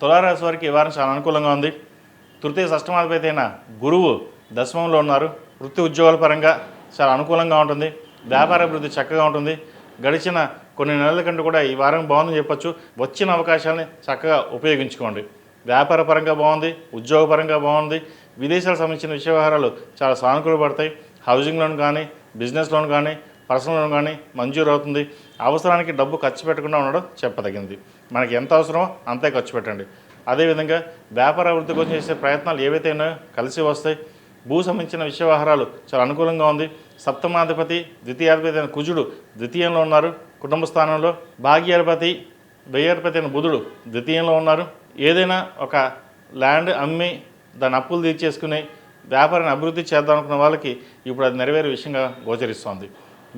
తులారాశి వారికి ఈ వారం చాలా అనుకూలంగా ఉంది. తృతీయ షష్టమాధిపతి గురువు దశమంలో ఉన్నారు. వృత్తి ఉద్యోగాల పరంగా చాలా అనుకూలంగా ఉంటుంది. వ్యాపార అభివృద్ధి చక్కగా ఉంటుంది. గడిచిన కొన్ని నెలల కంటే కూడా ఈ వారం బాగుందని చెప్పొచ్చు. వచ్చిన అవకాశాలని చక్కగా ఉపయోగించుకోండి. వ్యాపార పరంగా బాగుంది. ఉద్యోగపరంగా బాగుంది. విదేశాలకు సంబంధించిన విషయ వ్యవహారాలు చాలా సానుకూల పడతాయి. హౌసింగ్ లోన్ కానీ బిజినెస్ లోన్ కానీ పర్సనల్ లోన్ కానీ మంజూరు అవుతుంది. అవసరానికి డబ్బు ఖర్చు పెట్టకుండా ఉండడం చెప్పదగింది. మనకి ఎంత అవసరమో అంతే ఖర్చు పెట్టండి. అదేవిధంగా వ్యాపార అభివృద్ధి కోసం చేసే ప్రయత్నాలు ఏవైతే ఉన్నాయో కలిసి వస్తాయి. భూ సంబంధించిన విషయ చాలా అనుకూలంగా ఉంది. సప్తమాధిపతి ద్వితీయాధిపతి అయిన కుజుడు ద్వితీయంలో ఉన్నారు. కుటుంబ స్థానంలో భాగ్యాధిపతి వ్యయాధిపతి అయిన బుధుడు ద్వితీయంలో ఉన్నారు. ఏదైనా ఒక ల్యాండ్ అమ్మి దాని అప్పులు తీర్చేసుకుని వ్యాపారాన్ని అభివృద్ధి చేద్దాం అనుకున్న వాళ్ళకి ఇప్పుడు అది నెరవేరే విషయంగా గోచరిస్తోంది.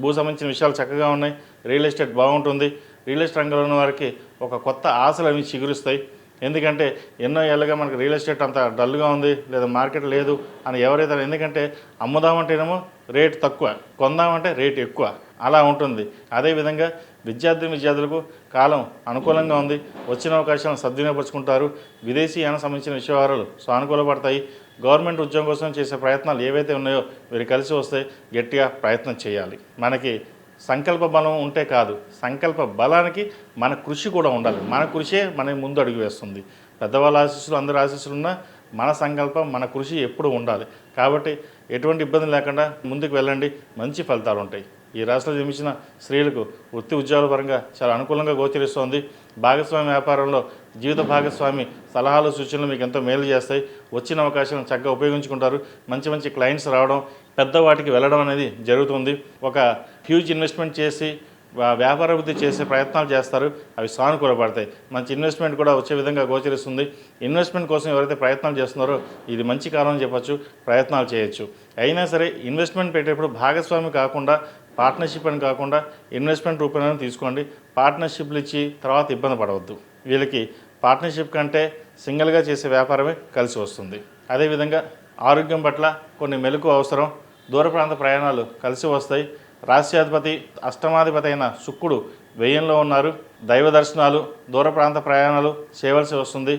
భూ సంబంధించిన విషయాలు చక్కగా ఉన్నాయి. రియల్ ఎస్టేట్ బాగుంటుంది. రియల్ ఎస్టేట్ రంగంలో ఉన్న వారికి ఒక కొత్త ఆశలు అవి చిగురుస్తాయి. ఎందుకంటే ఎన్నో ఏళ్ళుగా మనకి రియల్ ఎస్టేట్ అంత డల్గా ఉంది లేదా మార్కెట్ లేదు అని ఎవరైతే ఎందుకంటే అమ్ముదామంటేనేమో రేట్ తక్కువ కొందామంటే రేట్ ఎక్కువ అలా ఉంటుంది. అదేవిధంగా విద్యార్థి విద్యార్థులకు కాలం అనుకూలంగా ఉంది. వచ్చిన అవకాశాలను సద్వినియోగపరుచుకుంటారు. విదేశీయాన సంబంధించిన విషయవారాలు సానుకూలపడతాయి గవర్నమెంట్ ఉద్యోగం కోసం చేసే ప్రయత్నాలు ఏవైతే ఉన్నాయో వీరు కలిసి వస్తే గట్టిగా ప్రయత్నం చేయాలి. మనకి సంకల్ప బలం ఉంటే కాదు సంకల్ప బలానికి మన కృషి కూడా ఉండాలి. మన కృషే మన ముందు అడుగు వేస్తుంది. పెద్దవాళ్ళ ఆశీస్సులు అందరి ఆశీస్సులు ఉన్నా మన సంకల్పం మన కృషి ఎప్పుడూ ఉండాలి. కాబట్టి ఎటువంటి ఇబ్బంది లేకుండా ముందుకు వెళ్ళండి. మంచి ఫలితాలు ఉంటాయి. ఈ రాష్ట్రంలో జన్మించిన స్త్రీలకు వృత్తి ఉద్యోగాల పరంగా చాలా అనుకూలంగా గోచరిస్తోంది. భాగస్వామి వ్యాపారంలో జీవిత భాగస్వామి సలహాలు సూచనలు మీకు ఎంతో మేలు చేస్తాయి. వచ్చిన అవకాశం చక్కగా ఉపయోగించుకుంటారు. మంచి మంచి క్లయింట్స్ రావడం పెద్ద వాటికి వెళ్ళడం అనేది జరుగుతుంది. ఒక హ్యూజ్ ఇన్వెస్ట్మెంట్ చేసి వా- వ్యాపార చేసే ప్రయత్నాలు చేస్తారు. అవి సానుకూలపడతాయి. మంచి ఇన్వెస్ట్మెంట్ కూడా వచ్చే విధంగా గోచరిస్తుంది. ఇన్వెస్ట్మెంట్ కోసం ఎవరైతే ప్రయత్నాలు చేస్తున్నారో ఇది మంచి కాలం అని చెప్పచ్చు ప్రయత్నాలు చేయొచ్చు. అయినా సరే ఇన్వెస్ట్మెంట్ పెట్టేటప్పుడు భాగస్వామి కాకుండా పార్ట్నర్షిప్ అని కాకుండా ఇన్వెస్ట్మెంట్ రూపంలో తీసుకోండి. పార్ట్నర్షిప్లు ఇచ్చి తర్వాత ఇబ్బంది పడవద్దు. వీళ్ళకి పార్ట్నర్షిప్ కంటే సింగిల్గా చేసే వ్యాపారమే కలిసి వస్తుంది. అదేవిధంగా ఆరోగ్యం పట్ల కొన్ని మెలకు అవసరం దూర ప్రాంత ప్రయాణాలు కలిసి వస్తాయి. రాష్ట్రాధిపతి అష్టమాధిపతి అయిన శుక్రుడు వ్యయంలో ఉన్నారు. దైవ దర్శనాలు దూర ప్రాంత ప్రయాణాలు చేయవలసి వస్తుంది.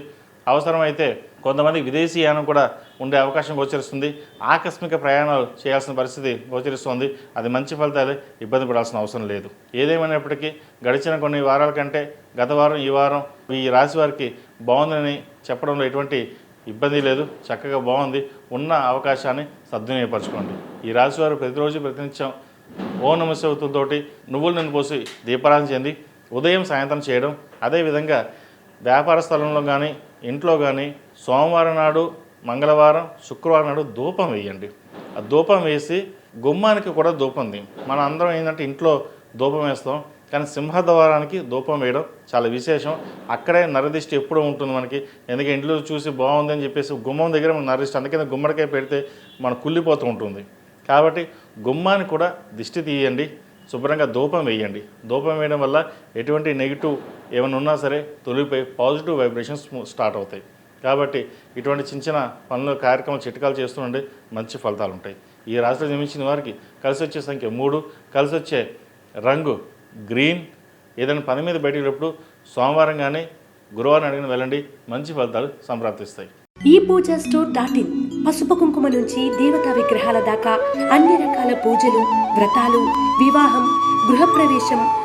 అవసరమైతే కొంతమంది విదేశీయానం కూడా ఉండే అవకాశం గోచరిస్తుంది. ఆకస్మిక ప్రయాణాలు చేయాల్సిన పరిస్థితి గోచరిస్తుంది. అది మంచి ఫలితాలే ఇబ్బంది పడాల్సిన అవసరం లేదు. ఏదేమైనప్పటికీ గడిచిన కొన్ని వారాల కంటే గత వారం ఈ వారం ఈ రాశి వారికి బాగుందని చెప్పడంలో ఎటువంటి ఇబ్బంది లేదు. చక్కగా బాగుంది. ఉన్న అవకాశాన్ని సద్వినియోగపరచుకోండి. ఈ రాశివారు ప్రతిరోజు ప్రతినిత్యం ఓ నమశివతులతోటి నువ్వులు నిన్ను పోసి దీపారాధన చెంది ఉదయం సాయంత్రం చేయడం. అదేవిధంగా వ్యాపార స్థలంలో కానీ ఇంట్లో కానీ సోమవారం నాడు మంగళవారం శుక్రవారం నాడు ధూపం వేయండి. ఆ ధూపం వేసి గుమ్మానికి కూడా ధూపం ఉంది మన అందరం ఏంటంటే ఇంట్లో ధూపం వేస్తాం. కానీ సింహద్వారానికి ధూపం వేయడం చాలా విశేషం. అక్కడే నరదిష్టి ఎప్పుడూ ఉంటుంది మనకి. ఎందుకంటే ఇంట్లో చూసి బాగుంది అని చెప్పేసి గుమ్మం దగ్గర మన నరదిష్టి అందుకని గుమ్మడికాయ పెడితే మన కుళ్ళిపోతూ ఉంటుంది. కాబట్టి గుమ్మాన్ని కూడా దిష్టి తీయండి. శుభ్రంగా ధూపం వేయండి. ధూపం వేయడం వల్ల ఎటువంటి నెగిటివ్ ఏమైనా ఉన్నా సరే తొలిపోయి పాజిటివ్ వైబ్రేషన్స్ స్టార్ట్ అవుతాయి. కాబట్టి ఇటువంటి చిన్న చిన్న పనులు కార్యక్రమాలు చిట్కాలు చేస్తుండే మంచి ఫలితాలు ఉంటాయి. ఈ రాశిలో జన్మించిన వారికి కలిసి వచ్చే సంఖ్య మూడు కలిసి వచ్చే రంగు గ్రీన్. ఏదైనా పని మీద బయటికి సోమవారం కానీ గురువారం అడిగిన వెళ్ళండి మంచి ఫలితాలు సంప్రాప్తిస్తాయి. ఈ పూజ స్టోర్ డాట్ ఇన్ పసుపు కుంకుమ నుంచి దేవతా విగ్రహాల దాకా అన్ని రకాల పూజలు వ్రతాలు వివాహం గృహప్రవేశం